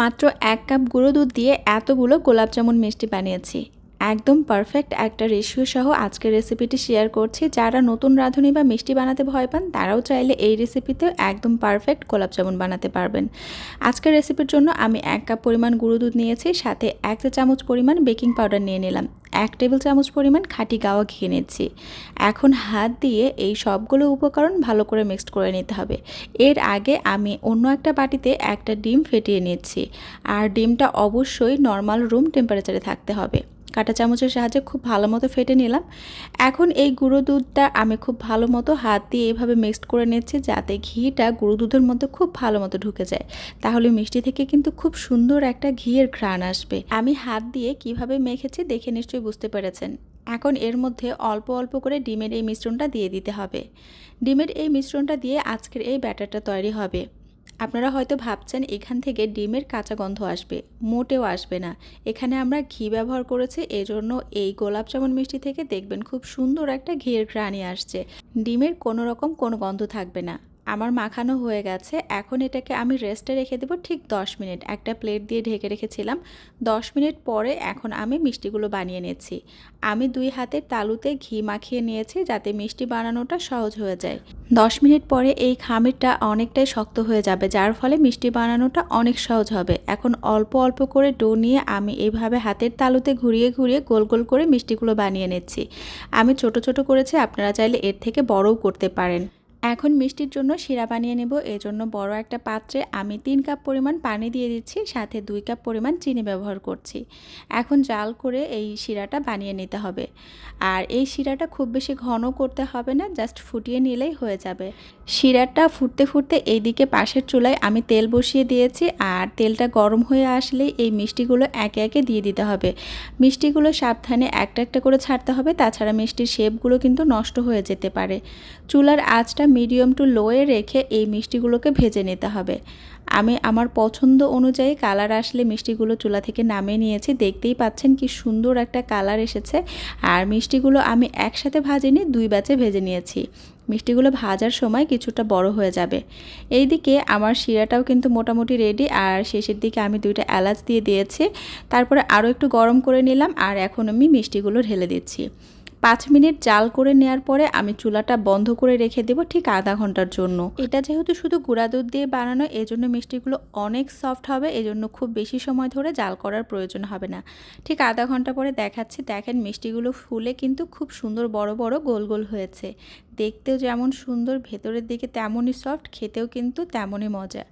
মাত্র এক কাপ গুঁড়ো দুধ দিয়ে এতগুলো গোলাপ জামুন মিষ্টি বানিয়েছি। একদম পারফেক্ট একটা রেশিও সহ আজকের রেসিপিটি শেয়ার করছি। যারা নতুন রাঁধুনি বা মিষ্টি বানাতে ভয় পান, তারাও চাইলে এই রেসিপিতেও একদম পারফেক্ট গোলাপ জামুন বানাতে পারবেন। আজকের রেসিপির জন্য আমি এক কাপ পরিমাণ গুঁড়ো দুধ নিয়েছি, সাথে এক চা চামচ পরিমাণ বেকিং পাউডার নিয়ে নিলাম। এক টেবিল চামচ পরিমাণ খাঁটি গাওয়া ঘি নিচ্ছি এখন হাত দিয়ে এই সবগুলো উপকরণ ভালো করে মিক্সড করে নিতে হবে। এর আগে আমি অন্য একটা বাটিতে একটা ডিম ফেটিয়ে নিচ্ছি আর ডিমটা অবশ্যই নর্মাল রুম টেম্পারেচারে থাকতে হবে। কাঁটা চামচের সাহায্যে খুব ভালো মতো ফেটে নিলাম। এখন এই গুঁড়ো দুধটা আমি খুব ভালো মতো হাত দিয়ে এইভাবে মিক্সড করে নিচ্ছি যাতে ঘিটা গুঁড়ো দুধের মধ্যে খুব ভালো মতো ঢুকে যায়। তাহলে মিষ্টি থেকে কিন্তু খুব সুন্দর একটা ঘিয়ের ঘ্রাণ আসবে। আমি হাত দিয়ে কীভাবে মেখেছি দেখে নিশ্চয়ই বুঝতে পেরেছেন। এখন এর মধ্যে অল্প অল্প করে ডিমের এই মিশ্রণটা দিয়ে দিতে হবে। ডিমের এই মিশ্রণটা দিয়ে আজকের এই ব্যাটারটা তৈরি হবে। আপনারা হয়তো ভাবছেন এখান থেকে ডিমের কাঁচা গন্ধ আসবে, মোটেও আসবে না। এখানে আমরা ঘি ব্যবহার করেছি, এজন্য এই গোলাপ জামুন মিষ্টি থেকে দেখবেন খুব সুন্দর একটা ঘিয়ের ঘ্রাণি আসছে। ডিমের কোনো রকম কোনো গন্ধ থাকবে না। আমার মাখানো হয়ে গেছে। এখন এটাকে আমি রেস্টে রেখে দেবো ঠিক 10 মিনিট। একটা প্লেট দিয়ে ঢেকে রেখেছিলাম। 10 মিনিট পরে এখন আমি মিষ্টিগুলো বানিয়ে নিয়েছি আমি দুই হাতের তালুতে ঘি মাখিয়ে নিয়েছি যাতে মিষ্টি বানানোটা সহজ হয়ে যায়। 10 মিনিট পরে এই খামিরটা অনেকটাই শক্ত হয়ে যাবে, যার ফলে মিষ্টি বানানোটা অনেক সহজ হবে। এখন অল্প অল্প করে ডো নিয়ে আমি এইভাবে হাতের তালুতে ঘুরিয়ে ঘুরিয়ে গোল গোল করে মিষ্টিগুলো বানিয়ে নিচ্ছি। আমি ছোট ছোট করেছি, আপনারা চাইলে এর থেকে বড়ও করতে পারেন। এখন মিষ্টির জন্য শিরা বানিয়ে নেব। এজন্য বড় একটা পাত্রে আমি তিন কাপ পরিমাণ পানি দিয়ে দিচ্ছি, সাথে দুই কাপ পরিমাণ চিনি ব্যবহার করছি। এখন জাল করে এই শিরাটা বানিয়ে নিতে হবে। আর এই শিরাটা খুব বেশি ঘন করতে হবে না, জাস্ট ফুটিয়ে নিলেই হয়ে যাবে। শিরাটা ফুটতে ফুটতে এইদিকে পাশের চুলায় আমি তেল বসিয়ে দিয়েছি, আর তেলটা গরম হয়ে আসলেই এই মিষ্টিগুলো একে একে দিয়ে দিতে হবে। মিষ্টিগুলো সাবধানে একটা একটা করে ছাড়তে হবে, তাছাড়া মিষ্টির শেপগুলো কিন্তু নষ্ট হয়ে যেতে পারে। চুলার আঁচটা মিডিয়াম টু লোয়ে রেখে এই মিষ্টিগুলোকে ভেজে নিতে হবে। আমি আমার পছন্দ অনুযায়ী কালার আসলে মিষ্টিগুলো চুলা থেকে নামিয়ে নিয়েছি। দেখতেই পাচ্ছেন কি সুন্দর একটা কালার এসেছে। আর মিষ্টিগুলো আমি একসাথে ভাজিনি, দুই ব্যাচে ভেজে নিয়েছি। মিষ্টিগুলো ভাজার সময় কিছুটা বড় হয়ে যাবে। এইদিকে আমার শিরাটাও কিন্তু মোটামুটি রেডি আর শেষের দিকে আমি দুইটা এলাচ দিয়ে দিয়েছি। তারপরে আরও একটু গরম করে নিলাম আর এখন আমি মিষ্টিগুলো ঢেলে দিচ্ছি। পাঁচ মিনিট জাল করে নেওয়ার পরে আমি চুলাটা বন্ধ করে রেখে দেবো ঠিক আধা ঘণ্টার জন্য। এটা যেহেতু শুধু গুঁড়া দুধ দিয়ে বানানো, এজন্য মিষ্টিগুলো অনেক সফট হবে, এজন্য খুব বেশি সময় ধরে জাল করার প্রয়োজন হবে না। ঠিক আধা ঘণ্টা পরে দেখাচ্ছি, দেখেন মিষ্টিগুলো ফুলে কিন্তু খুব সুন্দর বড় বড় গোল গোল হয়েছে। দেখতেও যেমন সুন্দর, ভেতরের দিকে তেমনই সফট খেতেও কিন্তু তেমনই মজা।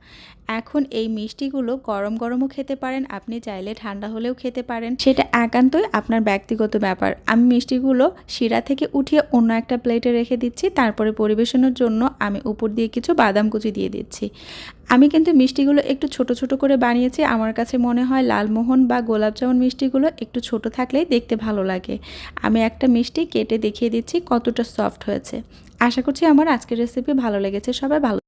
এখন এই মিষ্টিগুলো গরম গরমও খেতে পারেন, আপনি চাইলে ঠান্ডা হলেও খেতে পারেন। সেটা একান্তই আপনার ব্যক্তিগত ব্যাপার। আমি মিষ্টিগুলো শিরা থেকে উঠিয়ে অন্য একটা প্লেটে রেখে দিচ্ছি, তারপরে পরিবেশনের জন্য আমি উপর দিয়ে কিছু বাদাম কুচি দিয়ে দিচ্ছি। আমি কিন্তু মিষ্টিগুলো একটু ছোট ছোট করে বানিয়েছি। আমার কাছে মনে হয় লালমোহন বা গোলাপজামুন মিষ্টিগুলো একটু ছোট থাকলেই দেখতে ভালো লাগে। আমি একটা মিষ্টি কেটে দেখিয়ে দিচ্ছি কতটা সফট হয়েছে। আশা করছি আমার আজকের রেসিপি ভালো লেগেছে। সবাই ভালো